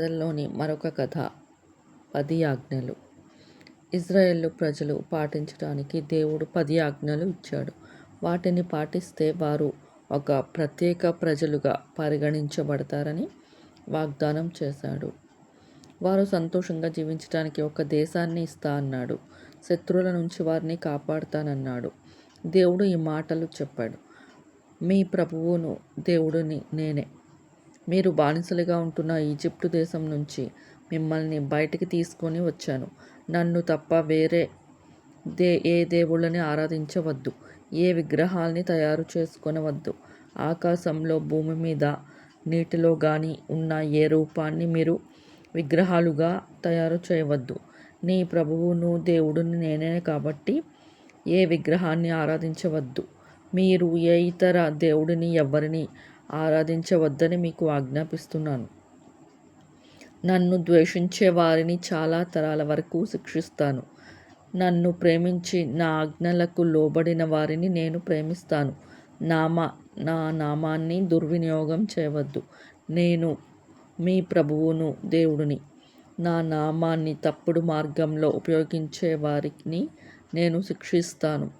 కథల్లోని మరొక కథ పది ఆజ్ఞలు. ఇజ్రాయెల్ ప్రజలు పాటించడానికి దేవుడు పది ఆజ్ఞలు ఇచ్చాడు. వాటిని పాటిస్తే వారు ఒక ప్రత్యేక ప్రజలుగా పరిగణించబడతారని వాగ్దానం చేశాడు. వారు సంతోషంగా జీవించడానికి ఒక దేశాన్ని ఇస్తా అన్నాడు. శత్రువుల నుంచి వారిని కాపాడుతానన్నాడు. దేవుడు ఈ మాటలు చెప్పాడు. మీ ప్రభువును దేవుడిని నేనే మీరు బానిసలుగా ఉంటున్న ఈజిప్టు దేశం నుంచి మిమ్మల్ని బయటికి తీసుకొని వచ్చాను. నన్ను తప్ప వేరే దే ఏ దేవుళ్ళని ఆరాధించవద్దు. ఏ విగ్రహాల్ని తయారు చేసుకొనవద్దు. ఆకాశంలో భూమి మీద నీటిలో కానీ ఉన్న ఏ రూపాన్ని మీరు విగ్రహాలుగా తయారు చేయవద్దు. నీ ప్రభువును దేవుడుని నేనే కాబట్టి ఏ విగ్రహాన్ని ఆరాధించవద్దు. మీరు ఏ ఇతర దేవుడిని ఎవరిని ఆరాధించవద్దని మీకు ఆజ్ఞాపిస్తున్నాను. నన్ను ద్వేషించే వారిని చాలా తరాల వరకు శిక్షిస్తాను. నన్ను ప్రేమించి నా ఆజ్ఞలకు లోబడిన వారిని నేను ప్రేమిస్తాను. నామా నా నామాన్ని దుర్వినియోగం చేయవద్దు. నేను మీ ప్రభువును దేవుడిని. నా నామాన్ని తప్పుడు మార్గంలో ఉపయోగించే వారిని నేను శిక్షిస్తాను.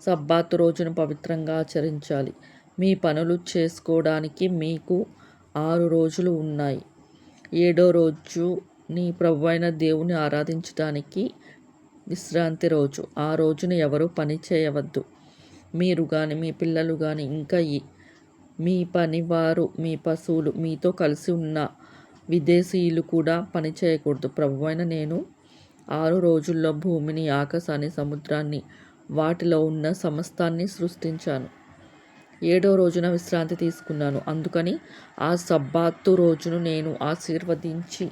సబ్బాతు రోజును పవిత్రంగా ఆచరించాలి. మీ పనులు చేసుకోవడానికి మీకు ఆరు రోజులు ఉన్నాయి. ఏడో రోజు నీ అయిన దేవుని ఆరాధించడానికి విశ్రాంతి రోజు. ఆ రోజున ఎవరు పని చేయవద్దు. మీరు కానీ మీ పిల్లలు కానీ ఇంకా మీ పనివారు మీ పశువులు మీతో కలిసి ఉన్న విదేశీయులు కూడా పని చేయకూడదు. అయిన నేను ఆరు రోజుల్లో భూమిని ఆకాశాన్ని సముద్రాన్ని వాటిలో ఉన్న సమస్తాన్ని సృష్టించాను. ఏడో రోజున విశ్రాంతి తీసుకున్నాను. అందుకని ఆ సబ్బాత్తు రోజును నేను ఆశీర్వదించి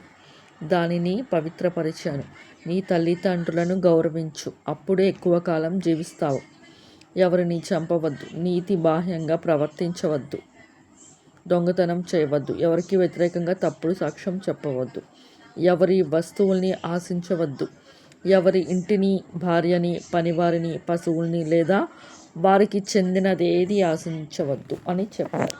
దానిని పవిత్రపరిచాను. నీ తల్లిదండ్రులను గౌరవించు. అప్పుడే ఎక్కువ కాలం జీవిస్తావు. ఎవరిని చంపవద్దు. నీతి బాహ్యంగా ప్రవర్తించవద్దు. దొంగతనం చేయవద్దు. ఎవరికి వ్యతిరేకంగా తప్పుడు సాక్ష్యం చెప్పవద్దు. ఎవరి వస్తువుల్ని ఆశించవద్దు. ఎవరి ఇంటిని భార్యని పనివారిని పశువుల్ని లేదా వారికి చెందినదేది ఆశించవద్దు అని చెప్పారు.